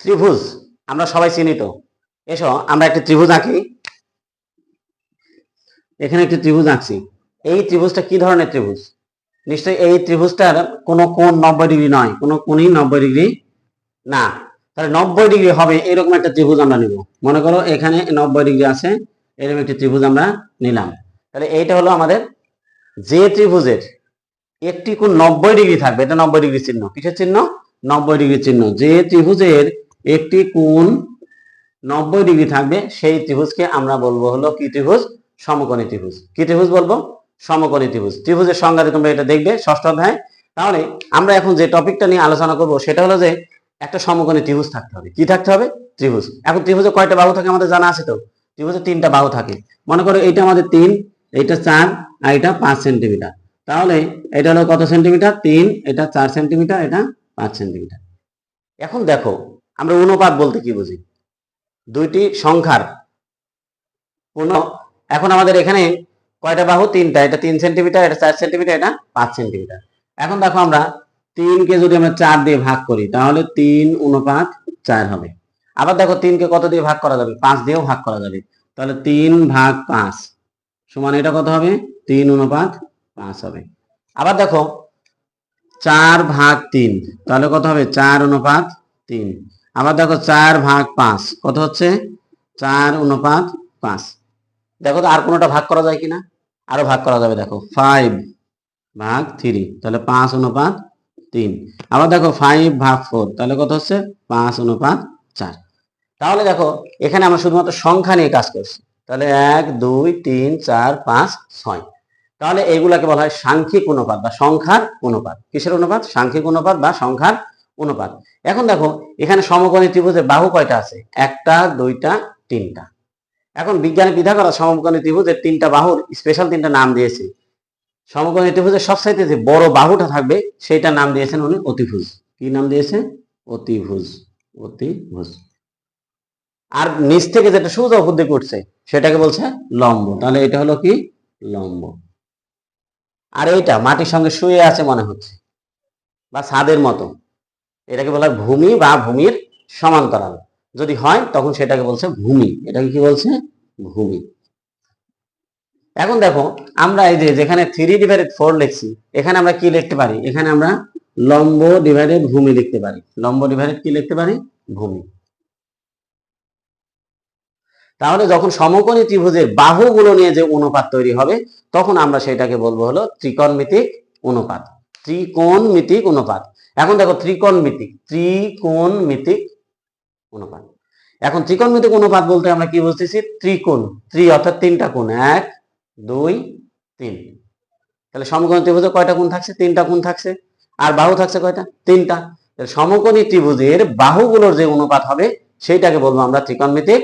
ত্রিভুজ, আমরা সবাই চিনি তো। এসো, আমরা একটি ত্রিভুজ আঁকি। এখানে একটি ত্রিভুজ আঁকছি। এই ত্রিভুজটা কি ধরনের ত্রিভুজ? নিশ্চয়ই এই ত্রিভুজটার কোনো কোণ নব্বই ডিগ্রি নয়, কোনো কোণই নব্বই ডিগ্রি না। তাহলে নব্বই ডিগ্রি হবে, এরকম একটা ত্রিভুজ আমরা নিব। মনে করো এখানে নব্বই ডিগ্রি আছে, এরকম একটি ত্রিভুজ আমরা নিলাম। তাহলে এইটা হলো আমাদের যে ত্রিভুজের একটি কোণ নব্বই ডিগ্রি থাকবে, এটা নব্বই ডিগ্রি চিহ্ন। কিসের চিহ্ন? নব্বই ডিগ্রি চিহ্ন। যে ত্রিভুজের একটি কোণ নব্বই ডিগ্রি থাকবে, সেই ত্রিভুজকে আমরা বলব হলো কি ত্রিভুজ? সমকোণী ত্রিভুজ। কি ত্রিভুজ বলব? সমকোণী ত্রিভুজ। ত্রিভুজের সংজ্ঞাতে তোমরা এটা দেখবে, ষষ্ঠ অধ্যায়। তাহলে আমরা এখন যে টপিকটা নিয়ে আলোচনা করব, সেটা হলো যে একটা সমকোণী ত্রিভুজ থাকতে হবে। কি থাকতে হবে? ত্রিভুজ। এখন ত্রিভুজে কয়টা বাহু থাকে আমাদের জানা আছে তো? ত্রিভুজে তিনটা বাহু থাকে। মনে করো এইটা আমাদের তিন, এইটা চার আর এটা পাঁচ সেন্টিমিটার। তাহলে এটা হলো কত সেন্টিমিটার? তিন, এটা চার সেন্টিমিটার, এটা পাঁচ সেন্টিমিটার। এখন দেখো আমরা অনুপাত বলতে কি বুঝি? দুইটি সংখ্যার। এখন আমাদের এখানে কয়টা বাহু? তিনটা। এটা তিন সেন্টিমিটার, এটা চার সেন্টিমিটার, এটা পাঁচ সেন্টিমিটার। এখন দেখো আমরা তিনকে যদি আমরা চার দিয়ে ভাগ করি, তাহলে তিন অনুপাত চার হবে। আবার দেখো তিনকে কত দিয়ে ভাগ করা যাবে? পাঁচ দিয়েও ভাগ করা যাবে। তাহলে তিন ভাগ পাঁচ সমান এটা কত হবে? তিন অনুপাত পাঁচ হবে। আবার দেখো চার ভাগ তিন, তাহলে কত হবে? চার অনুপাত তিন। আবার দেখো চার ভাগ পাঁচ, কত হচ্ছে? চার অনুপাত পাঁচ। দেখো তো আর কোনোটা ভাগ করা যায় কিনা? আরও ভাগ করা যাবে, দেখো। ফাইভ ভাগ থ্রি তাহলে পাঁচ অনুপাত তিন। আবার দেখো ফাইভ ভাগ ফোর তাহলে কত হচ্ছে? পাঁচ অনুপাত চার। তাহলে দেখো, এখানে আমরা শুধুমাত্র সংখ্যা নিয়ে কাজ করছি। তাহলে এক, দুই, তিন, চার, পাঁচ, ছয়। তাহলে এইগুলাকে বলা হয় সাংখ্যিক অনুপাত বা সংখ্যার অনুপাত। কিসের অনুপাত? সাংখ্যিক অনুপাত বা সংখ্যার অনুপাত। এখন দেখো, এখানে সমকোণী ত্রিভুজের বাহু কয়টা আছে? একটা, দুইটা, তিনটা। এখন বিজ্ঞানী পিথাগোরাস সমকোণী ত্রিভুজের তিনটা বাহুর স্পেশাল তিনটা নাম দিয়েছে। সমকোণী ত্রিভুজের সবচাইতে যে বড় বাহুটা থাকবে, সেইটার নাম দিয়েছেন উনি অতিভুজ। কি নাম দিয়েছে? অতিভুজ অতিভুজ। আর নিচ থেকে যেটা সোজা দিকে উঠছে সেটাকে বলছে লম্ব। তাহলে এটা হলো কি? লম্ব। আর এইটা মাটির সঙ্গে শুয়ে আছে মনে হচ্ছে, বা ছাদের মতো। এটাকে বলা ভূমি বা ভূমির সমান্তরাল। যদি হয়, তখন সেটাকে বলছে ভূমি। এটাকে কি বলছে? ভূমি। এখন দেখো, আমরা এই যে যেখানে থ্রি ডিভাইডেড ফোর লিখছি, এখানে আমরা কি লিখতে পারি? এখানে আমরা লম্ব ডিভাইডেড ভূমি লিখতে পারি। লম্ব ডিভাইডেড কি লিখতে পারি? ভূমি। তাহলে যখন সমকোণী ত্রিভুজের বাহুগুলো নিয়ে যে অনুপাত তৈরি হবে, তখন আমরা সেটাকে বলব হলো ত্রিকোণমিতিক অনুপাত। ত্রিকোণমিতিক অনুপাত। এখন দেখো ত্রিকোণ মিতিক ত্রিকোণ মিতিক অনুপাত। এখন ত্রিকোণ মিতিক অনুপাত বলতে আমরা কি বুঝতেছি? ত্রিকোণ, ত্রি অর্থাৎ তিনটা কোণ, এক, দুই, তিন। তাহলে সমকোণী ত্রিভুজে কয়টা কোণ থাকছে? তিনটা কোণ থাকছে। আর বাহু থাকছে কয়টা? তিনটা। তাহলে সমকোণী ত্রিভুজের বাহুগুলোর যে অনুপাত হবে, সেইটাকে বলব আমরা ত্রিকোণমিতিক